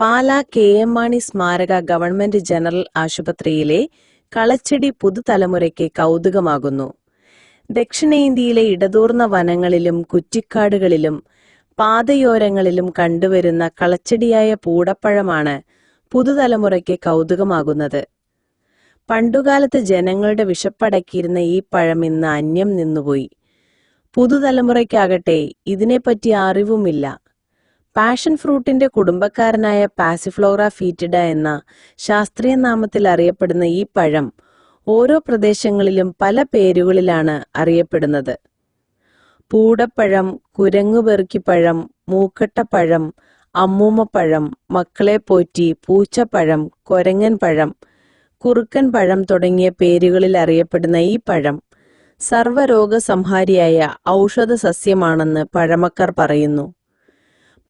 Pala K M Mani സ്മാരക government general ആശുപത്രിയിലെ കളച്ചെടി പുതുതലമുറയ്ക്ക് കൗതുകമാകുന്നു. ദക്ഷിണേന്ത്യയിലെ ഇടതൂർന്ന വനങ്ങളിലും കുറ്റിക്കാടുകളിലും പാതയോരങ്ങളിലും കണ്ടുവരുന്ന കളച്ചെടിയായ പൂടപ്പഴമാണ് പുതുതലമുറയ്ക്ക് കൗതുകമാകുന്നത്. പണ്ടുകാലത്ത് ജനങ്ങളുടെ വിശപ്പടക്കിയിരുന്ന ഈ പഴം ഇന്ന് അന്യം നിന്നുപോയി. പുതുതലമുറയ്ക്കാകട്ടെ ഇതിനെപ്പറ്റി അറിവുമില്ല. പാഷൻ ഫ്രൂട്ടിന്റെ കുടുംബക്കാരനായ പാസിഫ്ലോറ ഫീറ്റിഡ എന്ന ശാസ്ത്രീയ നാമത്തിൽ അറിയപ്പെടുന്ന ഈ പഴം ഓരോ പ്രദേശങ്ങളിലും പല പേരുകളിലാണ് അറിയപ്പെടുന്നത്. പൂടപ്പഴം കുരങ്ങുപെറുക്കിപ്പഴം മൂക്കട്ടപ്പഴം അമ്മൂമ്മപ്പഴം മക്കളെ പോറ്റി പൂച്ചപ്പഴം കൊരങ്ങൻ പഴം കുറുക്കൻ പഴം തുടങ്ങിയ പേരുകളിൽ അറിയപ്പെടുന്ന ഈ പഴം സർവരോഗ സംഹാരിയായ ഔഷധ സസ്യമാണെന്ന് പഴമക്കാർ പറയുന്നു.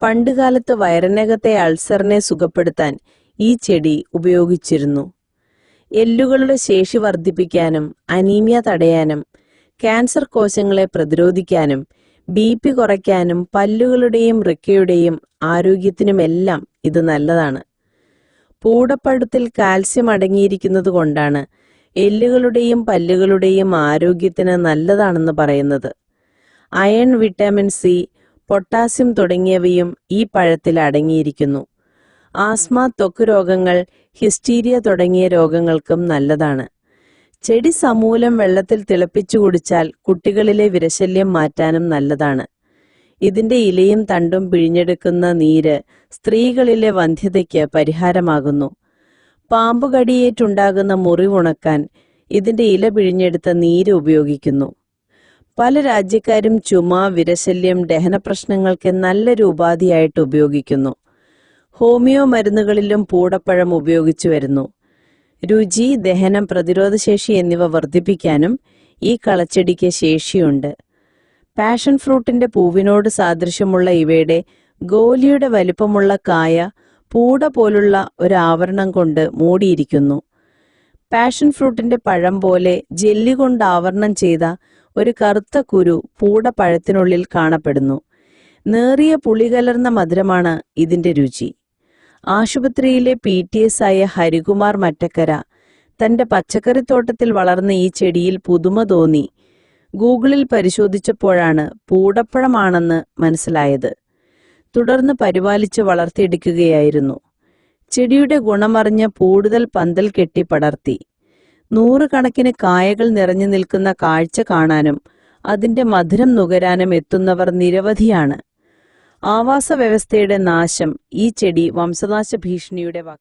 പണ്ടുകാലത്ത് വയറിനകത്തെ അൾസറിനെ സുഖപ്പെടുത്താൻ ഈ ചെടി ഉപയോഗിച്ചിരുന്നു. എല്ലുകളുടെ ശേഷി വർദ്ധിപ്പിക്കാനും അനീമിയ തടയാനും ക്യാൻസർ കോശങ്ങളെ പ്രതിരോധിക്കാനും ബി പി കുറയ്ക്കാനും പല്ലുകളുടെയും വൃക്കയുടെയും ആരോഗ്യത്തിനുമെല്ലാം ഇത് നല്ലതാണ്. പൂടപ്പഴുത്തിൽ കാൽസ്യം അടങ്ങിയിരിക്കുന്നത് കൊണ്ടാണ് എല്ലുകളുടെയും പല്ലുകളുടെയും ആരോഗ്യത്തിന് നല്ലതാണെന്ന് പറയുന്നത്. അയൺ വിറ്റാമിൻ സി പൊട്ടാസ്യം തുടങ്ങിയവയും ഈ പഴത്തിൽ അടങ്ങിയിരിക്കുന്നു. ആസ്മ ത്വക്ക് രോഗങ്ങൾ ഹിസ്റ്റീരിയ തുടങ്ങിയ രോഗങ്ങൾക്കും നല്ലതാണ്. ചെടി സമൂലം വെള്ളത്തിൽ തിളപ്പിച്ചു കുടിച്ചാൽ കുട്ടികളിലെ വിരശല്യം മാറ്റാനും നല്ലതാണ്. ഇതിന്റെ ഇലയും തണ്ടും പിഴിഞ്ഞെടുക്കുന്ന നീര് സ്ത്രീകളിലെ വന്ധ്യതയ്ക്ക് പരിഹാരമാകുന്നു. പാമ്പുകടിയേറ്റുണ്ടാകുന്ന മുറിവുണക്കാൻ ഇതിന്റെ ഇല പിഴിഞ്ഞെടുത്ത നീര് ഉപയോഗിക്കുന്നു. പല രാജ്യക്കാരും ചുമ വിരശല്യം ദഹന പ്രശ്നങ്ങൾക്ക് നല്ലൊരു ഉപാധിയായിട്ട് ഉപയോഗിക്കുന്നു. ഹോമിയോ മരുന്നുകളിലും പൂടപ്പഴം ഉപയോഗിച്ചു വരുന്നു. രുചി ദഹനം പ്രതിരോധശേഷി എന്നിവ വർദ്ധിപ്പിക്കാനും ഈ കളച്ചെടിക്ക് ശേഷിയുണ്ട്. പാഷൻ ഫ്രൂട്ടിന്റെ പൂവിനോട് സാദൃശ്യമുള്ള ഇവയുടെ ഗോലിയുടെ വലിപ്പമുള്ള കായ പൂട പോലുള്ള ഒരു ആവരണം കൊണ്ട് മൂടിയിരിക്കുന്നു. പാഷൻ ഫ്രൂട്ടിന്റെ പഴം പോലെ ജെല്ലി കൊണ്ട് ആവരണം ചെയ്ത ഒരു കറുത്ത കുരു പൂട പഴത്തിനുള്ളിൽ കാണപ്പെടുന്നു. നേറിയ പുളി കലർന്ന മധുരമാണ് ഇതിന്റെ രുചി. ആശുപത്രിയിലെ പി ടി എസ് ആയ ഹരികുമാർ മറ്റക്കര തന്റെ പച്ചക്കറിത്തോട്ടത്തിൽ വളർന്ന ഈ ചെടിയിൽ പുതുമ തോന്നി. ഗൂഗിളിൽ പരിശോധിച്ചപ്പോഴാണ് പൂടപ്പഴമാണെന്ന് മനസ്സിലായത്. തുടർന്ന് പരിപാലിച്ച് വളർത്തിയെടുക്കുകയായിരുന്നു. ചെടിയുടെ ഗുണമറിഞ്ഞ് കൂടുതൽ പന്തൽ കെട്ടി പടർത്തി. നൂറുകണക്കിന് കായകൾ നിറഞ്ഞു നിൽക്കുന്ന കാഴ്ച കാണാനും അതിന്റെ മധുരം നുകരാനും എത്തുന്നവർ നിരവധിയാണ്. ആവാസ വ്യവസ്ഥയുടെ നാശം ഈ ചെടി വംശനാശ ഭീഷണിയുടെ